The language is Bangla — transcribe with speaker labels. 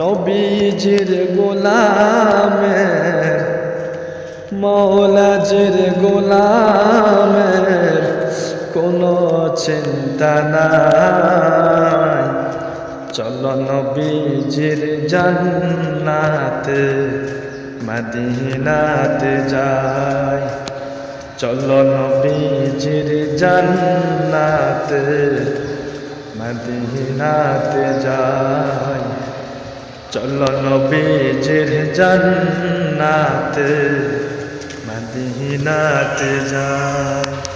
Speaker 1: নবীজির গোলামের মৌলাজির গোলামের কোনো চিন্তা নাই। চলো নবীজির জান্নাতে, মদিনাতে যাই। চলো নবীজির জান্নাতে, মদিনাতে যাই। চলো নবীজির জান্নাতে মদিনাতে যাই।